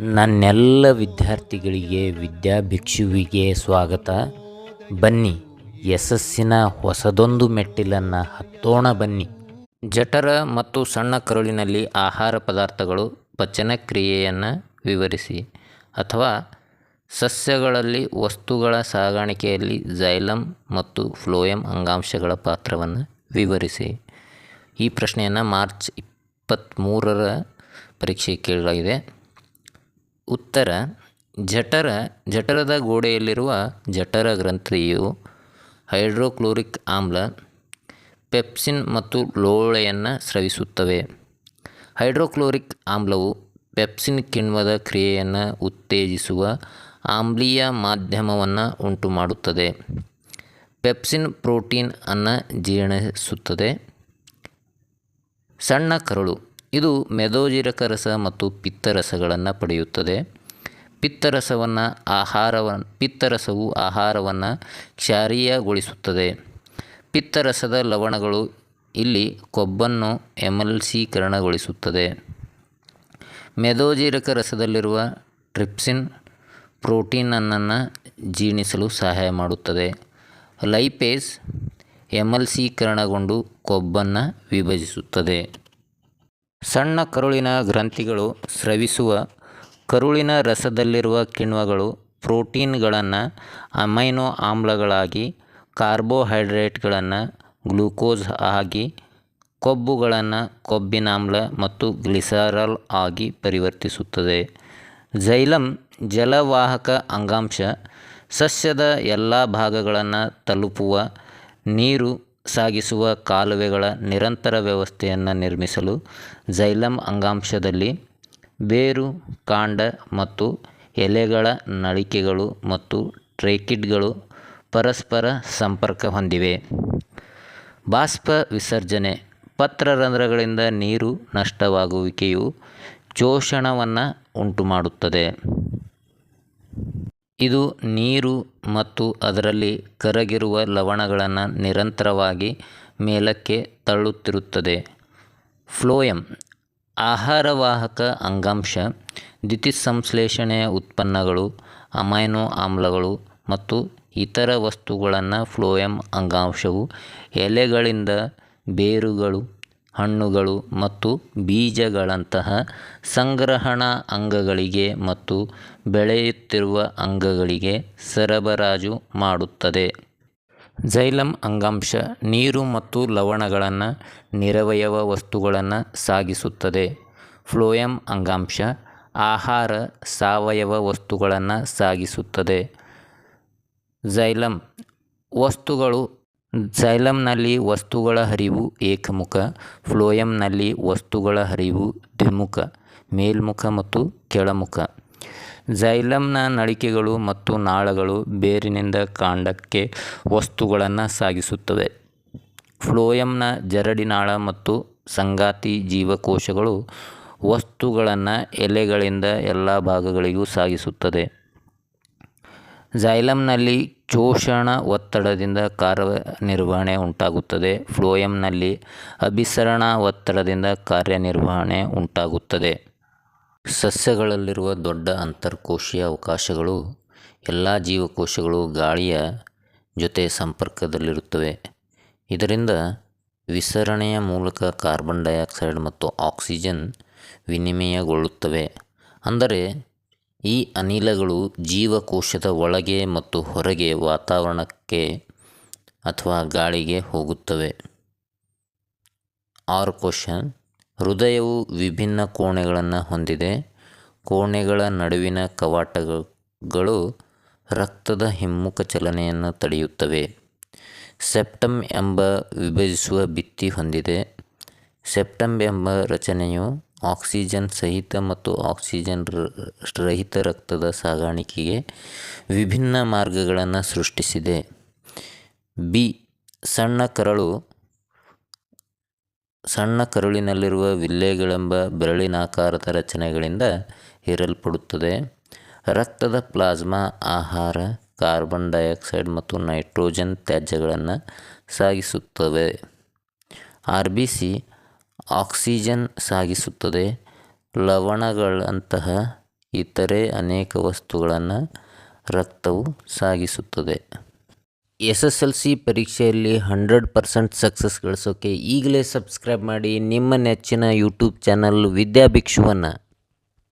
ನನ್ನೆಲ್ಲ ವಿದ್ಯಾರ್ಥಿಗಳಿಗೆ, ವಿದ್ಯಾಭಿಕ್ಷುವಿಗೆ ಸ್ವಾಗತ. ಬನ್ನಿ, ಯಶಸ್ಸಿನ ಹೊಸದೊಂದು ಮೆಟ್ಟಿಲನ್ನು ಹತ್ತೋಣ ಬನ್ನಿ. ಜಠರ ಮತ್ತು ಸಣ್ಣ ಕರುಳಿನಲ್ಲಿ ಆಹಾರ ಪದಾರ್ಥಗಳು, ಪಚನಕ್ರಿಯೆಯನ್ನು ವಿವರಿಸಿ. ಅಥವಾ ಸಸ್ಯಗಳಲ್ಲಿ ವಸ್ತುಗಳ ಸಾಗಾಣಿಕೆಯಲ್ಲಿ ಜೈಲಮ್ ಮತ್ತು ಫ್ಲೋಯಮ್ ಅಂಗಾಂಶಗಳ ಪಾತ್ರವನ್ನು ವಿವರಿಸಿ. ಈ ಪ್ರಶ್ನೆಯನ್ನು ಮಾರ್ಚ್ ಇಪ್ಪತ್ತ್ಮೂರರ ಪರೀಕ್ಷೆ ಕೇಳಲಾಗಿದೆ. ಉತ್ತರ, ಜಠರ, ಜಠರದ ಗೋಡೆಯಲ್ಲಿರುವ ಜಠರ ಗ್ರಂಥಿಯು ಹೈಡ್ರೋಕ್ಲೋರಿಕ್ ಆಮ್ಲ, ಪೆಪ್ಸಿನ್ ಮತ್ತು ಲೋಳೆಯನ್ನು ಸ್ರವಿಸುತ್ತವೆ. ಹೈಡ್ರೋಕ್ಲೋರಿಕ್ ಆಮ್ಲವು ಪೆಪ್ಸಿನ್ ಕಿಣ್ವದ ಕ್ರಿಯೆಯನ್ನು ಉತ್ತೇಜಿಸುವ ಆಮ್ಲೀಯ ಮಾಧ್ಯಮವನ್ನು ಉಂಟು ಮಾಡುತ್ತದೆ ಪೆಪ್ಸಿನ್ ಪ್ರೋಟೀನ್ ಅನ್ನು ಜೀರ್ಣಿಸುತ್ತದೆ. ಸಣ್ಣ ಕರುಳು ಇದು ಮೆದೋಜಿರಕ ರಸ ಮತ್ತು ಪಿತ್ತರಸಗಳನ್ನು ಪಡೆಯುತ್ತದೆ. ಪಿತ್ತರಸವನ್ನು ಆಹಾರವ ಪಿತ್ತರಸವು ಆಹಾರವನ್ನು ಕ್ಷಾರೀಯಗೊಳಿಸುತ್ತದೆ. ಪಿತ್ತರಸದ ಲವಣಗಳು ಇಲ್ಲಿ ಕೊಬ್ಬನ್ನು ಎಮಲ್ಸೀಕರಣಗೊಳಿಸುತ್ತದೆ. ಮೆದೋಜೀರಕ ರಸದಲ್ಲಿರುವ ಟ್ರಿಪ್ಸಿನ್ ಪ್ರೋಟೀನನ್ನು ಜೀರ್ಣಿಸಲು ಸಹಾಯ ಮಾಡುತ್ತದೆ. ಲೈಪೇಸ್ ಎಮಲ್ಸೀಕರಣಗೊಂಡು ಕೊಬ್ಬನ್ನು ವಿಭಜಿಸುತ್ತದೆ. ಸಣ್ಣ ಕರುಳಿನ ಗ್ರಂಥಿಗಳು ಸ್ರವಿಸುವ, ಕರುಳಿನ ರಸದಲ್ಲಿರುವ ಕಿಣ್ವಗಳು ಪ್ರೋಟೀನ್ಗಳನ್ನು, ಅಮೈನೋ ಆಮ್ಲಗಳಾಗಿ, ಕಾರ್ಬೋಹೈಡ್ರೇಟ್ಗಳನ್ನು, ಗ್ಲೂಕೋಸ್ ಆಗಿ, ಕೊಬ್ಬುಗಳನ್ನು ಕೊಬ್ಬಿನಾಮ್ಲ ಮತ್ತು ಗ್ಲಿಸರಾಲ್ ಆಗಿ ಪರಿವರ್ತಿಸುತ್ತದೆ. ಜೈಲಂ ಜಲವಾಹಕ ಅಂಗಾಂಶ ಸಸ್ಯದ ಎಲ್ಲ ಭಾಗಗಳನ್ನು ತಲುಪುವ ನೀರು ಸಾಗಿಸುವ ಕಾಲುವೆಗಳ ನಿರಂತರ ವ್ಯವಸ್ಥೆಯನ್ನು ನಿರ್ಮಿಸಲು ಜೈಲಂ ಅಂಗಾಂಶದಲ್ಲಿ ಬೇರು, ಕಾಂಡ ಮತ್ತು ಎಲೆಗಳ ನಳಿಕೆಗಳು ಮತ್ತು ಟ್ರೇಕಿಡ್ಗಳು ಪರಸ್ಪರ ಸಂಪರ್ಕ ಹೊಂದಿವೆ. ಬಾಷ್ಪ ವಿಸರ್ಜನೆ ಪತ್ರರಂಧ್ರಗಳಿಂದ ನೀರು ನಷ್ಟವಾಗುವಿಕೆಯು ಶೋಷಣವನ್ನು ಉಂಟುಮಾಡುತ್ತದೆ. ಇದು ನೀರು ಮತ್ತು ಅದರಲ್ಲಿ ಕರಗಿರುವ ಲವಣಗಳನ್ನು ನಿರಂತರವಾಗಿ ಮೇಲಕ್ಕೆ ತಳ್ಳುತ್ತಿರುತ್ತದೆ. ಫ್ಲೋಯಮ್ ಆಹಾರವಾಹಕ ಅಂಗಾಂಶ, ದ್ಯುತಿಸಂಶ್ಲೇಷಣೆಯ ಉತ್ಪನ್ನಗಳು, ಅಮೈನೋ ಆಮ್ಲಗಳು ಮತ್ತು ಇತರ ವಸ್ತುಗಳನ್ನು ಫ್ಲೋಯಮ್ ಅಂಗಾಂಶವು ಎಲೆಗಳಿಂದ ಬೇರುಗಳು ಹಣ್ಣುಗಳು ಮತ್ತು ಬೀಜಗಳಂತಹ ಸಂಗ್ರಹಣಾ ಅಂಗಗಳಿಗೆ ಮತ್ತು ಬೆಳೆಯುತ್ತಿರುವ ಅಂಗಗಳಿಗೆ ಸರಬರಾಜು ಮಾಡುತ್ತದೆ. ಜೈಲಂ ಅಂಗಾಂಶ ನೀರು ಮತ್ತು ಲವಣಗಳನ್ನು ನಿರವಯವ ವಸ್ತುಗಳನ್ನು ಸಾಗಿಸುತ್ತದೆ. ಫ್ಲೋಯಮ್ ಅಂಗಾಂಶ ಆಹಾರ ಸಾವಯವ ವಸ್ತುಗಳನ್ನು ಸಾಗಿಸುತ್ತದೆ. ಜೈಲಂ ವಸ್ತುಗಳು ಜೈಲಮ್ನಲ್ಲಿ ವಸ್ತುಗಳ ಹರಿವು ಏಕಮುಖ ಫ್ಲೋಯಮ್ನಲ್ಲಿ ವಸ್ತುಗಳ ಹರಿವು ದ್ವಿಮುಖ, ಮೇಲ್ಮುಖ ಮತ್ತು ಕೆಳಮುಖ. ಝೈಲಮ್ನ ನಳಿಕೆಗಳು ಮತ್ತು ನಾಳಗಳು ಬೇರಿನಿಂದ ಕಾಂಡಕ್ಕೆ ವಸ್ತುಗಳನ್ನು ಸಾಗಿಸುತ್ತವೆ. ಫ್ಲೋಯಮ್ನ ಜರಡಿನಾಳ ಮತ್ತು ಸಂಗಾತಿ ಜೀವಕೋಶಗಳು ವಸ್ತುಗಳನ್ನು ಎಲೆಗಳಿಂದ ಎಲ್ಲ ಭಾಗಗಳಿಗೂ ಸಾಗಿಸುತ್ತದೆ. ಜೈಲಮ್ನಲ್ಲಿ ಚೋಷಣ ಒತ್ತಡದಿಂದ ಕಾರ್ಯನಿರ್ವಹಣೆ ಉಂಟಾಗುತ್ತದೆ. ಫ್ಲೋಯಮ್ನಲ್ಲಿ ಅಭಿಸರಣ ಒತ್ತಡದಿಂದ ಕಾರ್ಯನಿರ್ವಹಣೆ ಉಂಟಾಗುತ್ತದೆ. ಸಸ್ಯಗಳಲ್ಲಿರುವ ದೊಡ್ಡ ಅಂತರ್ಕೋಶೀಯ ಅವಕಾಶಗಳು, ಎಲ್ಲ ಜೀವಕೋಶಗಳು ಗಾಳಿಯ ಜೊತೆ ಸಂಪರ್ಕದಲ್ಲಿರುತ್ತವೆ. ಇದರಿಂದ ವಿಸರಣೆಯ ಮೂಲಕ ಕಾರ್ಬನ್ ಡೈಆಕ್ಸೈಡ್ ಮತ್ತು ಆಕ್ಸಿಜನ್ ವಿನಿಮಯಗೊಳ್ಳುತ್ತವೆ. ಅಂದರೆ ಈ ಅನಿಲಗಳು ಜೀವಕೋಶದ ಒಳಗೆ ಮತ್ತು ಹೊರಗೆ ವಾತಾವರಣಕ್ಕೆ ಅಥವಾ ಗಾಳಿಗೆ ಹೋಗುತ್ತವೆ. ಆರ್ ಕ್ವಶನ್, ಹೃದಯವು ವಿಭಿನ್ನ ಕೋಣೆಗಳನ್ನು ಹೊಂದಿದೆ. ಕೋಣೆಗಳ ನಡುವಿನ ಕವಾಟಗಳು ರಕ್ತದ ಹಿಮ್ಮುಖ ಚಲನೆಯನ್ನು ತಡೆಯುತ್ತವೆ. ಸೆಪ್ಟಮ್ ಎಂಬ ವಿಭಜಿಸುವ ಭಿತ್ತಿ ಹೊಂದಿದೆ. ಸೆಪ್ಟಮ್ ಎಂಬ ರಚನೆಯು ಆಕ್ಸಿಜನ್ ಸಹಿತ ಮತ್ತು ಆಕ್ಸಿಜನ್ ರಹಿತ ರಕ್ತದ ಸಾಗಾಣಿಕೆಗೆ ವಿಭಿನ್ನ ಮಾರ್ಗಗಳನ್ನು ಸೃಷ್ಟಿಸಿದೆ. ಬಿ, ಸಣ್ಣ ಕರಳು, ಸಣ್ಣ ಕರುಳಿನಲ್ಲಿರುವ ವಿಲ್ಲೆಗಳೆಂಬ ಬೆರಳಿನಾಕಾರದ ರಚನೆಗಳಿಂದ ಹೇರಲ್ಪಡುತ್ತದೆ. ರಕ್ತದ ಪ್ಲಾಸ್ಮಾ, ಆಹಾರ, ಕಾರ್ಬನ್ ಡೈಆಕ್ಸೈಡ್ ಮತ್ತು ನೈಟ್ರೋಜನ್ ತ್ಯಾಜ್ಯಗಳನ್ನು ಸಾಗಿಸುತ್ತವೆ. ಆರ್ ಬಿ ಸಿ ಆಕ್ಸಿಜನ್ ಸಾಗಿಸುತ್ತದೆ. ಲವಣಗಳಂತಹ ಇತರೆ ಅನೇಕ ವಸ್ತುಗಳನ್ನು ರಕ್ತವು ಸಾಗಿಸುತ್ತದೆ. ಎಸ್ ಎಸ್ ಎಲ್ ಸಿ ಪರೀಕ್ಷೆಯಲ್ಲಿ ಹಂಡ್ರೆಡ್ ಪರ್ಸೆಂಟ್ ಸಕ್ಸಸ್ ಗಳಿಸೋಕೆ ಈಗಲೇ ಸಬ್ಸ್ಕ್ರೈಬ್ ಮಾಡಿ ನಿಮ್ಮ ನೆಚ್ಚಿನ ಯೂಟ್ಯೂಬ್ ಚಾನಲ್ ವಿದ್ಯಾಭಿಕ್ಷುವನ್ನು.